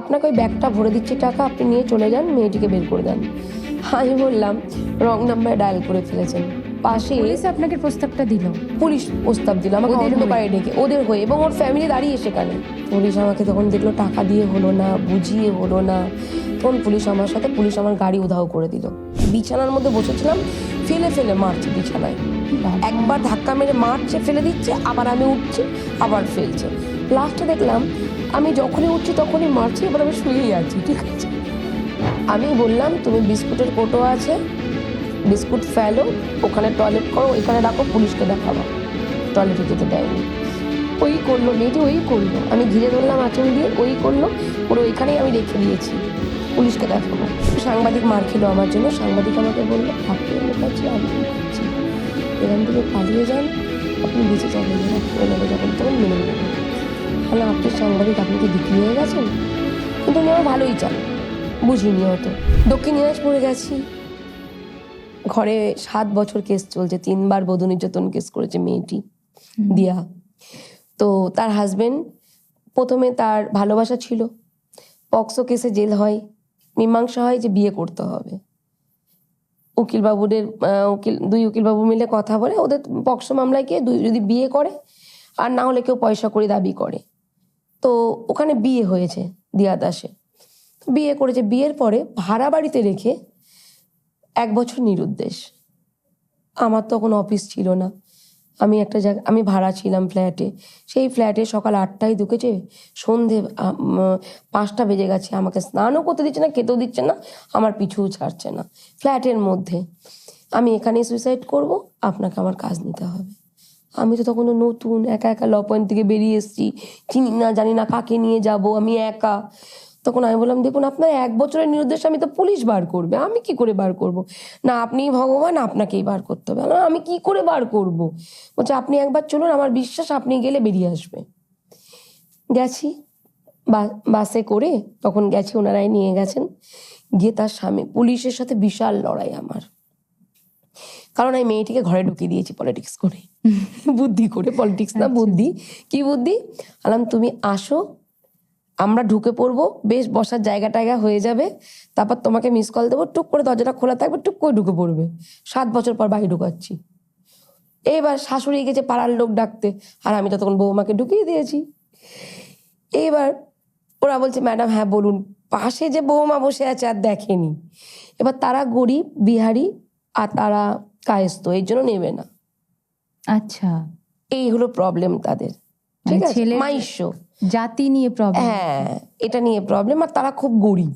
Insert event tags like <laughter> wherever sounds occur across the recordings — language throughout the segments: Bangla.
আপনাকে ওই ব্যাগটা ভরে দিচ্ছি টাকা আপনি নিয়ে চলে যান মেয়েটিকে বের করে দেন। আমি বললাম রং নাম্বার ডায়াল করে ফেলেছেন। পাশে পুলিশ আপনাকে প্রস্তাবটা দিল। পুলিশ প্রস্তাব দিল আমাকে ওদের অন্ধকারে ডেকে ওদের হয়ে এবং ওর ফ্যামিলি দাঁড়িয়ে সেখানে। পুলিশ আমাকে তখন দেখল টাকা দিয়ে হলো না বুঝিয়ে হলো না। তখন পুলিশ আমার সাথে পুলিশ আমার গাড়ি উধাও করে দিল। বিছানার মধ্যে বসেছিলাম ফেলে ফেলে মারছে বিছানায়। একবার ধাক্কা মেরে মারছে ফেলে দিচ্ছে আবার আমি উঠছি আবার ফেলছে। লাস্টে দেখলাম, আমি যখনই উঠছি তখনই মারছি, এবার আমি শুয়েই আছি, ঠিক আছে? আমি বললাম, তুমি বিস্কুটের কোটো আছে, বিস্কুট ফেলো, ওখানে টয়লেট করো, ওইখানে রাখো পুলিশকে দেখাবো। টয়লেটে যেতে দেয়নি। ওই করল, মেয়েটি ওই করল। আমি ঘিরে ধরলাম আচল দিয়ে, ওই করল, পুরো ওইখানেই আমি রেখে দিয়েছি। পুলিশকে দেখাবো। সাংবাদিক মার খেলো আমার জন্য, সাংবাদিক আমাকে বলল, আপনি লুকাচ্ছি আমি এখান থেকে পালিয়ে যান, আপনি বেঁচে যাবেন যখন তখন মেনে নেবেন তাহলে আপনি সাংবাদিক আপনি কি বিক্রি হয়ে গেছেন? কিন্তু উনি আমার ভালোই চান বুঝিনি হয়তো। দক্ষিণ দিনাজপুরে গেছি। ঘরে সাত বছর কেস চলছে তিনবার বধূ নির্যাতন কেস করেছে মেয়েটি দিয়া। তো তার হাজবেন্ড প্রথমে তার ভালোবাসা ছিল। পক্সো কেসে জেল হয়। মীমাংসা হয় যে বিয়ে করতে হবে। উকিলবাবুদের উকিল দুই উকিলবাবু মিলে কথা বলে। ওদের পক্সো মামলায় গিয়ে দুই যদি বিয়ে করে আর না হলে কেউ পয়সা করে দাবি করে। তো ওখানে বিয়ে হয়েছে দিয়া দাসে। বিয়ে করেছে। বিয়ের পরে ভাড়া বাড়িতে রেখে এক বছর নিরুদ্দেশ। আমার তখন অফিস ছিল না। আমি একটা জায়গা, আমি ভাড়া ছিলাম ফ্ল্যাটে। সেই ফ্ল্যাটে সকাল আটটায় ঢুকেছে। সন্ধে পাঁচটা বেজে গেছে। আমাকে স্নানও করতে দিচ্ছে না, খেতেও দিচ্ছে না, আমার পিছুও ছাড়ছে না। ফ্ল্যাটের মধ্যে। আমি এখানেই সুইসাইড করব। আপনাকে আমার কাজ নিতে হবে। আমি তো তখন নতুন, একা একা ল পয়েন্ট থেকে বেরিয়ে এসেছি। চিনি না, জানি না কাকে নিয়ে যাব, আমি একা। তখন আমি বললাম, দেখুন, আপনার এক বছরের নির্দেশ আমি তো পুলিশ বার করবে, আমি কি করে বার করব? না, আপনি ভগবান, আপনাকেই বার করতে হবে। আমি কি করে বার করব? বলছে, আপনি একবার চলুন, আমার বিশ্বাস, আপনি গেলে বেরিয়ে আসবে। গেছি বাসে করে তখন গেছি, ওনারাই নিয়ে গেছেন। গিয়ে তার স্বামী, পুলিশের সাথে বিশাল লড়াই আমার। কারণ আমি মেয়েটিকে ঘরে ঢুকিয়ে দিয়েছি পলিটিক্স করে। বুদ্ধি করে পলিটিক্স না, বুদ্ধি। কি বুদ্ধি? আলাম, তুমি আসো, আমরা ঢুকে পড়ব, বেশ বসার জায়গা টায়গা হয়ে যাবে, তারপর তোমাকে মিস কল দেবো, টুক করে দরজাটা খোলা থাকবে, টুক করে ঢুকে পড়বে। সাত বছর পর বাড়ি ঢুকাচ্ছি। এবার শাশুড়ি গেছে পাড়ার লোক ডাকতে, আর আমি ততক্ষণ বৌমাকে ঢুকিয়ে দিয়েছি। এবার ওরা বলছে, ম্যাডাম হ্যাঁ বলুন। পাশে যে বৌমা বসে আছে আর দেখেনি। এবার তারা গরিব, বিহারি, আর তারা কায়স্ত এই জন্য নেবে না। আচ্ছা। এই হলো প্রবলেম তাদের। ঠিক মানে আছে মাইশ্য জাতি নিয়ে প্রবলেম হ্যাঁ এটা নিয়ে প্রবলেম আর তারা খুব গরিব।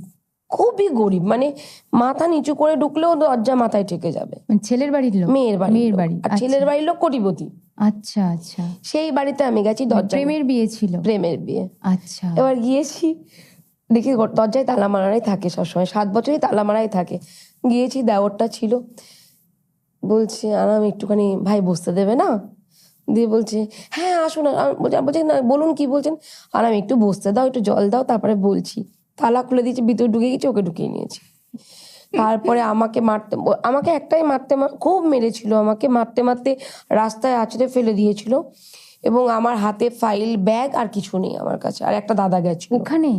খুবই গরিব। মানে মাথা নিচু করে ঢুকলেও দরজা মাথায় ঠেকে যাবে। ছেলের বাড়ির লোক? মেয়ের বাড়ি মেয়ের বাড়ি আর ছেলের বাড়ির লোক কোটিপতি। আচ্ছা আচ্ছা। সেই বাড়িতে আমি গেছি দরজা প্রেমের বিয়ে ছিল? প্রেমের বিয়ে। আচ্ছা। এবার গিয়েছি দেখি দরজায় তালা মারাই থাকে সবসময়। সাত বছরই তালা মারাই থাকে। গিয়েছি দেওরটা ছিল। বলছে আরাম একটুখানি ভাই বসতে দেবে না? দিয়ে বলছে হ্যাঁ আসুন। বলছে বলছে না বলুন কি বলছেন? আর আমি একটু বসতে দাও একটু জল দাও তারপরে বলছি। তালা খুলে দিয়েছি ভিতরে ঢুকে গেছি ওকে ঢুকিয়ে নিয়েছি। তারপরে আমাকে মারতে আমাকে একটাই মারতে খুব মেরেছিল আমাকে মারতে মারতে রাস্তায় আছড়ে ফেলে দিয়েছিল এবং আমার হাতে ফাইল ব্যাগ আর কিছু নেই আমার কাছে আর একটা দাদা গেছে ওখানে?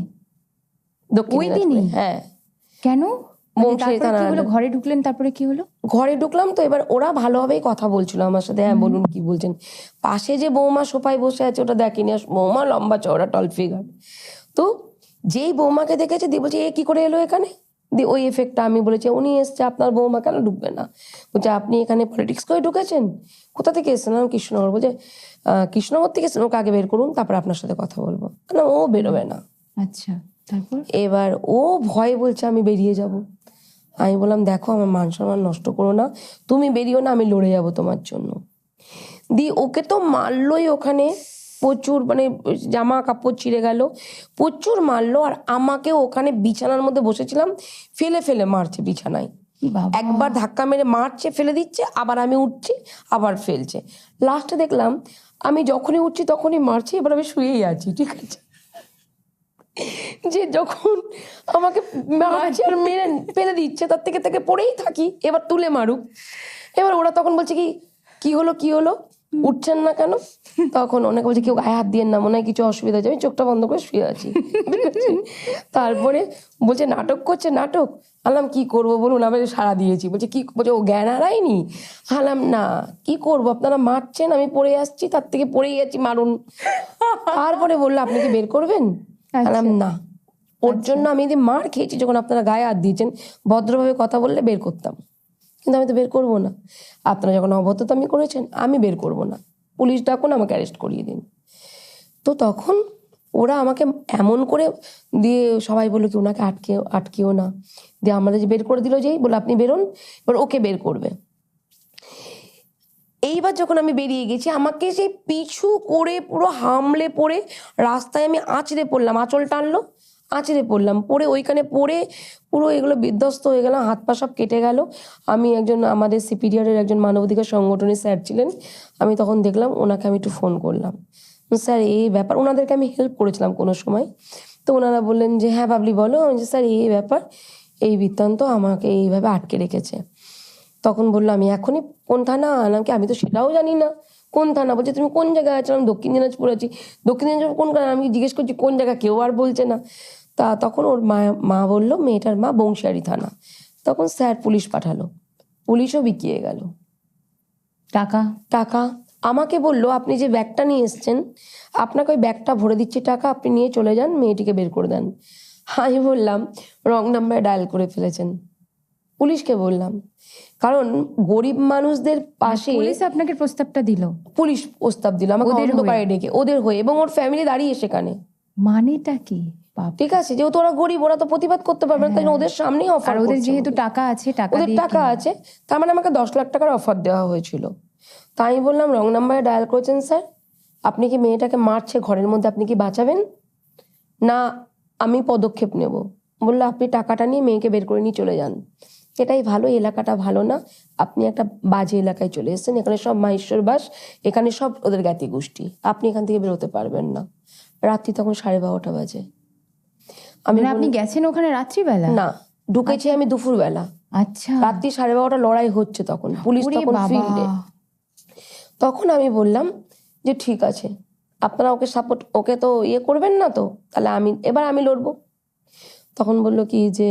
দক্ষিণ ওই দিনই? হ্যাঁ। কেন? মানে ঘরে ঢুকলেন তারপরে কি হলো? ঘরে ঢুকলাম তো এবার ওরা ভালোভাবেই কথা বলছিল আমার সাথে। হ্যাঁ বলুন কি বলছেন? পাশে যে বৌমা সোফায় বসে আছে ওটা দেখেনি। আর বৌমা লম্বা চওড়া টল ফিগার তো যেই বৌমাকে দেখেছে দিয়ে বলছে এ কি করে এলো এখানে? দিয়ে ওই এফেক্টটা আমি বলেছি উনি এসছে আপনার বৌমা কেন ঢুকবে না? বলছে আপনি এখানে পলিটিক্স করে ঢুকেছেন? কোথা থেকে এসেছেন? আমি কৃষ্ণনগর। বলছে "আহ, কৃষ্ণনগর থেকে এসেছেন ওকে আগে বের করুন তারপর আপনার সাথে কথা বলব। না ও বেরোবে না। আচ্ছা তারপর? এবার ও ভয় বলছে আমি বেরিয়ে যাব। আমি বললাম দেখো আমার মান সম্মান নষ্ট করো না। তুমি বেরিও না আমি লড়ে যাব তোমার জন্য। দি ওকে তো মারলোই ওখানে। প্রচুর মানে জামা কাপড় ছিঁড়ে গেল। প্রচুর মারলো আর আমাকে ওখানে বিছানার মধ্যে বসেছিলাম। ফেলে ফেলে মারছে বিছানায়। একবার ধাক্কা মেরে মারছে ফেলে দিচ্ছে আবার আমি উঠছি আবার ফেলছে। লাস্টে দেখলাম আমি যখনই উঠছি তখনই মারছি এবার আমি শুয়েই আছি ঠিক আছে? যে যখন আমাকে মারছে আর মেরে ফেলে দিচ্ছে তার থেকে থেকে পড়েই থাকি এবার তুলে মারুক। এবার ওরা তখন বলছে কি কি হলো কি হলো? উঠছেন না কেন? তখন অনেকে বলছে কেউ গায়ে হাত দিয়ে না মনে হয় কিছু অসুবিধা হয়েছে। আমি চোখটা বন্ধ করে শুয়ে আছি। তারপরে বলছে নাটক করছে নাটক? আলাম কি করব বলুন আমি সারা দিয়েছি। বলছে কি বলছে ও জ্ঞান হারায়নি? আলাম না কি করব? আপনারা মারছেন আমি পড়ে আসছি তার থেকে পড়েই যাচ্ছি মারুন। তারপরে বলল আপনি কি বের করবেন? আলাম না। ওর জন্য আমি যদি মার খেয়েছি যখন আপনারা গায়ে হাত দিয়েছেন ভদ্রভাবে কথা বললে বের করতাম। কিন্তু আমি তো বের করব না। আপনারা যখন অভদ্রতামি করেছেন আমি বের করব না। পুলিশ ডাকুন আমাকে অ্যারেস্ট করিয়ে দিন। তো তখন ওরা আমাকে এমন করে দিয়ে সবাই বলল কি ওনাকে আটকে আটকেও না। দিয়ে আমাদের যে বের করে দিল যেই বলে আপনি বেরোন। এবার ওকে বের করবে। এইবার যখন আমি বেরিয়ে গেছি, আমাকে সেই পিছু করে পুরো হামলে পড়ে রাস্তায় আমি আঁচড়ে পড়লাম। আঁচল টানলো, আঁচড়ে পড়লাম। পড়ে ওইখানে পড়ে পুরো এগুলো বিধ্বস্ত হয়ে গেলাম, হাত পা সব কেটে গেল। আমি একজন, আমাদের সিপিডিআরের একজন মানবাধিকার সংগঠনের স্যার ছিলেন। আমি তখন দেখলাম ওনাকে আমি একটু ফোন করলাম। স্যার এই ব্যাপার, ওনাদেরকে আমি হেল্প করেছিলাম কোনো সময়। তো ওনারা বললেন যে হ্যাঁ বাবলি, বলো। আমি যে স্যার এই ব্যাপার, এই বৃত্তান্ত আমাকে এইভাবে আটকে রেখেছে। তখন বলল আমি এখনই কোন থানা? আনাম কি আমি তো সেটাও জানি না। কোন থানা? বলছে তুমি কোন জায়গায় আছো? আমি দক্ষিণ দিনাজপুর আছি। দক্ষিণ দিনাজপুর কোন? আমি জিজ্ঞেস করছি কোন জায়গা? কেউ আর বলছে না। তা তখন ওর মা মা বলল মেয়েটার মা বংশিয়ারি থানা। তখন স্যার পুলিশ পাঠালো। পুলিশও বিকিয়ে গেল। টাকা? টাকা। আমাকে বলল আপনি যে ব্যাগটা নিয়ে এসছেন আপনাকে ওই ব্যাগটা ভরে দিচ্ছি টাকা আপনি নিয়ে চলে যান মেয়েটিকে বের করে দেন। আমি বললাম রং নাম্বার ডায়াল করে ফেলেছেন। পুলিশকে বললাম কারণ গরিব মানুষদের পাশে পুলিশ আপনাকে প্রস্তাবটা দিল। পুলিশ প্রস্তাব দিল আমাকে অন্ধকারে ডেকে ওদের হয়ে এবং ওর ফ্যামিলি দাঁড়িয়ে সেখানে। মানেটা কি? ঠিক আছে যেহেতু ওরা গরিব ওরা তো প্রতিবাদ করতে পারবে না তাই জন্য ওদের সামনেই অফার ওদের যেহেতু টাকা আছে টাকা ওদের টাকা আছে তার মানে আমাকে দশ লাখ টাকার অফার দেওয়া হয়েছিল। তাই আমি বললাম রং নাম্বারে ডায়াল করেছেন স্যার আপনি কি মেয়েটাকে মারছে ঘরের মধ্যে আপনি কি বাঁচাবেন? না আমি পদক্ষেপ নেব। বলল আপনি টাকাটা নিয়ে মেয়েকে বের করে নিয়ে চলে যান। এটাই ভালো এলাকাটা ভালো না। আপনি একটা বাজে এলাকায় চলে এসেছেন এখানে সব মাহেশ্বর বাস এখানে সব ওদের জ্ঞাতি গোষ্ঠী। আপনি এখান থেকে বেরোতে পারবেন না। রাত্রি তখন সাড়ে বারোটা বাজে। আমি মানে আপনি গেছেন ওখানে রাত্রিবেলা? না ঢুকেছি আমি দুপুরবেলা। আচ্ছা। রাত্রি সাড়ে বারোটা লড়াই হচ্ছে তখন পুলিশ তখন ফিল্ডে তখন আমি বললাম যে ঠিক আছে আপনারা ওকে সাপোর্ট ওকে তো ইয়ে করবেন না তো তাহলে আমি এবার আমি লড়বো। তখন বলল কি যে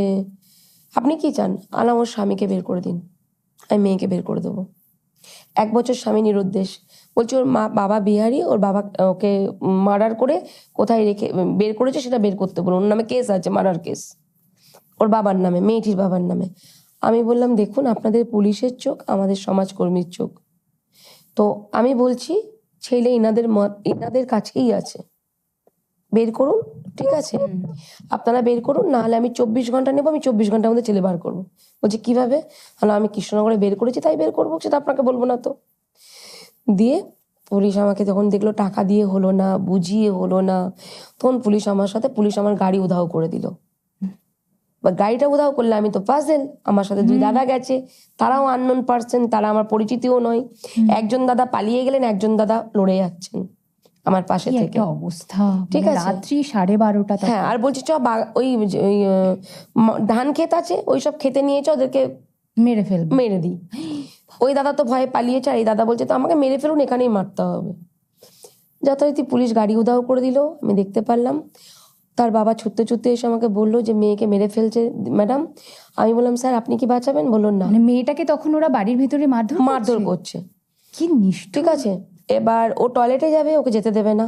আপনি কি চান? আলাম ওর স্বামীকে বের করে দিন। আমি মেয়েকে বের করে দেবো। এক বছর স্বামী নিরুদ্দেশ। বলছি, ওর মা, বাবা বিহারি, ওর বাবা ওকে মার্ডার করে কোথায় রেখে, বের করেছে সেটা বের করতে বলুন। ওর নামে কেস আছে, মার্ডার কেস। ওর বাবার নামে, মেয়েটির বাবার নামে। আমি বললাম, দেখুন, আপনাদের পুলিশের চোখ, আমাদের সমাজকর্মীর চোখ। তো আমি বলছি, ছেলে এনাদের মত এনাদের কাছেই আছে। বের করুন ঠিক আছে? আপনারা বের করুন নাহলে আমি চব্বিশ ঘণ্টা নেব আমি চব্বিশ ঘণ্টার মধ্যে ছেলে বার করব। বলছে কীভাবে? হলো আমি কৃষ্ণনগরে বের করেছি তাই বের করব সেটা আপনাকে বলব না তো। দিয়ে পুলিশ আমাকে যখন দেখল টাকা দিয়ে হলো না বুঝিয়ে হলো না তখন পুলিশ আমার সাথে পুলিশ আমার গাড়ি উধাও করে দিল। বা গাড়িটা উধাও করলে আমি তো পাজেল আমার সাথে দুই দাদা গেছে তারাও আননোন পার্সন তারা আমার পরিচিতিও নয়। একজন দাদা পালিয়ে গেলেন একজন দাদা লড়ে যাচ্ছেন। আমার পাশে থেকে। অবস্থা ঠিক মানে আছে। রাত্রি সাড়ে বারোটা হ্যাঁ আর বলছি চ ওই ধান ক্ষেত আছে ওই সব খেতে নিয়েছে ওদেরকে মেরে ফেল মেরে দিই। ওই দাদা তো ভয়ে পালিয়েছে আর এই দাদা বলছে তো আমাকে মেরে ফেলুন এখানেই মারতে হবে। যথারীতি পুলিশ গাড়ি উধাও করে দিল আমি দেখতে পারলাম। তার বাবা ছুটতে ছুটতে এসে আমাকে বলল যে মেয়েকে মেরে ফেলছে ম্যাডাম। আমি বললাম স্যার আপনি কি বাঁচাবেন? বললেন না। মানে মেয়েটাকে তখন ওরা বাড়ির ভিতরে মারধর মারধর করছে? করছে। কি নিষ্ঠ ঠিক আছে। এবার ও টয়লেটে যাবে ওকে যেতে দেবে না।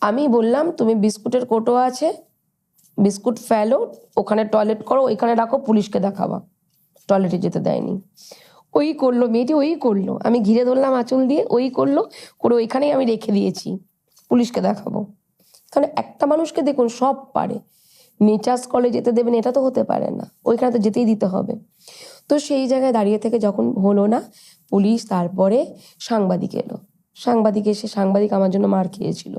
আমি বললাম তুমি বিস্কুটের কোটো আছে বিস্কুট ফেলো ওখানে টয়লেট করো ওইখানে রাখো পুলিশকে দেখাবা। টয়লেটে যেতে দেয়নি। ওই করল মেয়েটি ওই করল। আমি ঘিরে ধরলাম আঁচল দিয়ে ওই করল করে ওইখানেই আমি রেখে দিয়েছি পুলিশকে দেখাবো। কারণ একটা মানুষকে দেখুন সব পারে। নিচাস কলে যেতে দেবেন এটা তো হতে পারে না। ওইখানে তো যেতেই দিতে হবে। তো সেই জায়গায় দাঁড়িয়ে থেকে যখন হলো না পুলিশ তারপরে সাংবাদিক এলো। সাংবাদিক এসে সাংবাদিক আমার জন্য মার খেয়েছিল।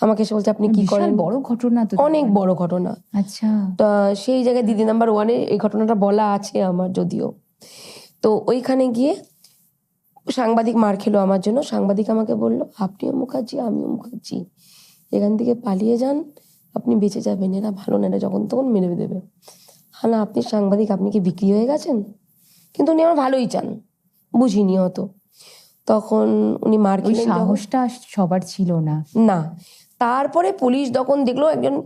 আমাকে এসে বলছে আপনি কি করেন? বড় ঘটনা তো অনেক বড় ঘটনা। আচ্ছা। তা সেই জায়গায় দিদি নাম্বার ওয়ানে এই ঘটনাটা বলা আছে আমার যদিও। তো ওইখানে গিয়ে সাংবাদিক মার খেলো আমার জন্য। সাংবাদিক আমাকে বলল আপনিও মুখার্জি আমিও মুখার্জি। এখান থেকে পালিয়ে যান। আপনি বেঁচে যাবেন। এরা ভালো না যখন তখন মেরে দেবে। হ্যাঁ না আপনি সাংবাদিক আপনি কি বিক্রি হয়ে গেছেন? কিন্তু উনি আমার ভালোই চান। বুঝিনি অত। তখন উনি মার ওই খেলেন সাহসটা সবার ছিল না। না। তারপরে পুলিশ যখন দেখল একজন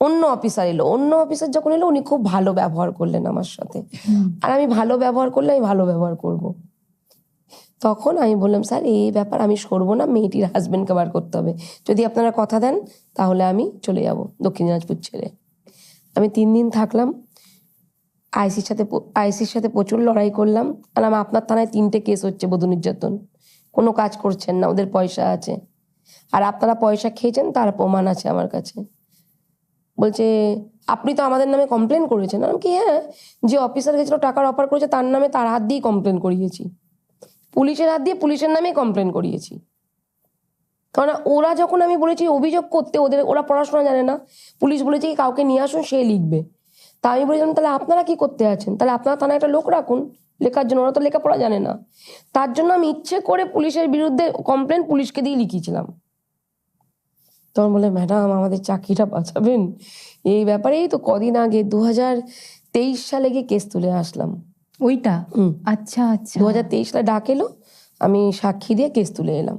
অন্য অফিসার এলো। অন্য অফিসার যখন এলো উনি খুব ভালো ব্যবহার করলেন আমার সাথে। আর আমি ভালো ব্যবহার করলে আমি ভালো ব্যবহার করব। তখন আমি বললাম স্যার এই ব্যাপার আমি সরবো না মেয়েটির হাজবেন্ডকে বার করতে হবে। যদি আপনারা কথা দেন তাহলে আমি চলে যাব দক্ষিণ দিনাজপুর ছেড়ে। আমি তিন দিন থাকলাম। আইসির সাথে আইসির সাথে প্রচুর লড়াই করলাম। আর আপনার থানায় তিনটে কেস হচ্ছে বধূ নির্যাতন। কোনো কাজ করছেন না, ওদের পয়সা আছে। আর আপনারা পয়সা খেয়েছেন, তার প্রমাণ আছে আমার কাছে। বলছে, আপনি তো আমাদের নামে কমপ্লেন করেছেন। আমি কি হ্যাঁ? যে অফিসার গেছিল, টাকার অফার করেছে, তার নামে তার হাত দিয়ে কমপ্লেন করিয়েছি। পুলিশের হাত দিয়ে পুলিশের নামেই কমপ্লেন করিয়েছি। কারণ ওরা যখন আমি বলেছি, অভিযোগ করতে, ওদের, ওরা পড়াশোনা জানে না। পুলিশ বলেছে কি, কাউকে নিয়ে আসুন, সে লিখবে। তা আমি বলেছিলাম তাহলে আপনারা কি করতে আছেন? তাহলে আপনারা থানায় একটা লোক রাখুন। লেখার জন্য ওরা তো লেখাপড়া জানে না। তার জন্য আমি ইচ্ছে করে পুলিশের বিরুদ্ধে কমপ্লেন পুলিশকে দিয়ে লিখিয়েছিলাম। তখন বলে ম্যাডাম আমাদের চাকরিটা বাঁচাবেন। এই ব্যাপারেই তো কদিন আগে দু হাজার তেইশ সালে গিয়ে কেস তুলে আসলাম। ওইটা। আচ্ছা আচ্ছা। দু হাজার তেইশ সালে ডাক এলো আমি সাক্ষী দিয়ে কেস তুলে এলাম।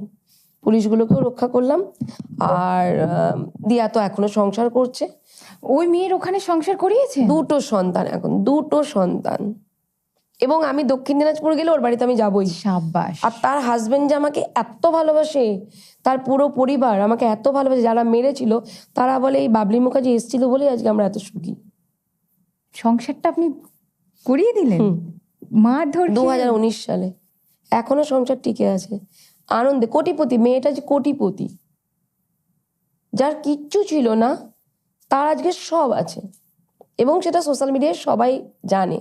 পুলিশগুলোকেও রক্ষা করলাম। আর দিয়া তো এখনও সংসার করছে। ওই মেয়ের ওখানে সংসার করিয়েছে? দুটো সন্তান এখন দুটো সন্তান। এবং আমি দক্ষিণ দিনাজপুর গেলে ওর বাড়িতে আমি যাবই। সাব্বাস। আর তার হাজবেন্ড যে আমাকে এত ভালোবাসে তার পুরো পরিবার আমাকে এত ভালোবাসে যারা মেরেছিল তারা বলে এই বাবলি মুখার্জি এসেছিল বলেই আজকে আমরা এত সুখী। সংসারটা আপনি করিয়ে দিলেন। মারধর দু হাজার উনিশ সালে। এখনও সংসার টিকে আছে। আনন্দে কোটিপতি মেয়েটা যে কোটিপতি যার কিচ্ছু ছিল না তার আজকে সব আছে। এবং সেটা সোশ্যাল মিডিয়ায় সবাই জানে।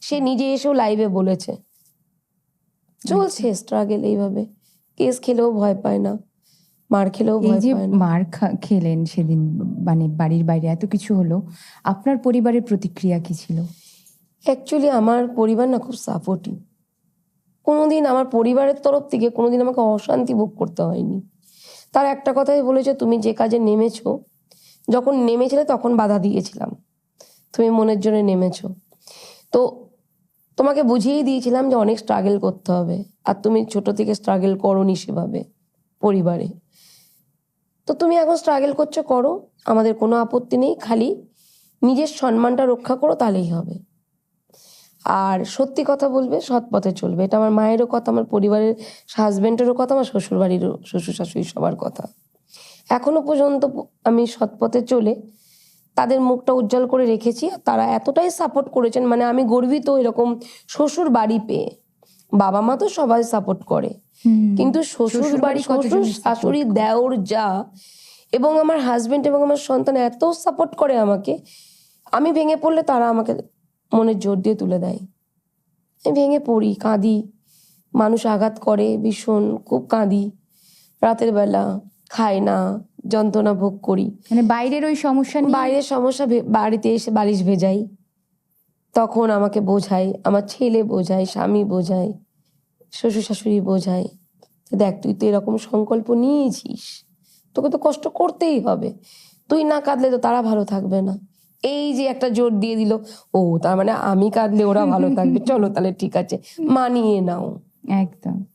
সে নিজে এসেও লাইভে বলেছে। চলছে স্ট্রাগল এইভাবে। কেস খেলেও ভয় পায় না। মার খেলেও ভয় যে মার খা- খেলেন সেদিন মানে বাড়ির বাইরে এত কিছু হলো। আপনার পরিবারের প্রতিক্রিয়া কি ছিল? অ্যাকচুয়ালি আমার পরিবার না খুব সাপোর্টিভ কোনোদিন আমার পরিবারের তরফ থেকে কোনোদিন আমাকে অশান্তি ভোগ করতে হয়নি। তার একটা কথাই বলেছে, তুমি যে কাজে নেমেছো, যখন নেমেছিলে তখন বাধা দিয়েছিলাম। তুমি মনের জন্য নেমেছো। তো তোমাকে বুঝিয়েই দিয়েছিলাম যে অনেক স্ট্রাগল করতে হবে, আর তুমি ছোট থেকে স্ট্রাগল করোনি সেভাবে পরিবারে। তো তুমি এখন স্ট্রাগল করছ, করো, আমাদের কোনো আপত্তি নেই, খালি নিজের সম্মানটা রক্ষা করো, তাহলেই হবে। আর সত্যি কথা বলবে সৎ পথে চলবে। এটা আমার মায়েরও কথা আমার পরিবারের হাজবেন্ডেরও কথা আমার শ্বশুর বাড়িরও শ্বশুর শাশুড়ি সবার কথা। এখনও পর্যন্ত আমি সৎ পথে চলে তাদের মুখটা উজ্জ্বল করে রেখেছি তারা এতটাই সাপোর্ট করেছেন মানে আমি গর্বিত এরকম শ্বশুর বাড়ি পেয়ে। বাবা মা তো সবাই সাপোর্ট করে। কিন্তু শ্বশুর বাড়ি শ্বশুর শাশুড়ি দেওর যা এবং আমার হাজবেন্ড এবং আমার সন্তান এত সাপোর্ট করে আমাকে আমি ভেঙে পড়লে তারা আমাকে মনের জোর দিয়ে তুলে দেয়। আমি ভেঙে পড়ি কাঁদি। মানুষ আঘাত করে ভীষণ খুব কাঁদি। রাতের বেলা খাই না যন্ত্রণা ভোগ করি। মানে বাইরের ওই সমস্যা বাইরের সমস্যা বাড়িতে এসে বালিশ ভেজাই। তখন আমাকে বোঝাই আমার ছেলে বোঝায় স্বামী বোঝায় শ্বশুর শাশুড়ি বোঝায় দেখ তুই তো এরকম সংকল্প নিয়েছিস। তোকে তো কষ্ট করতেই হবে। তুই না কাঁদলে তো তারা ভালো থাকবে না। এই যে একটা জোর দিয়ে দিল ও তার মানে আমি কাঁদলে ওরা ভালো থাকবে। <laughs> চলো তাহলে ঠিক আছে মানিয়ে নাও। একদম।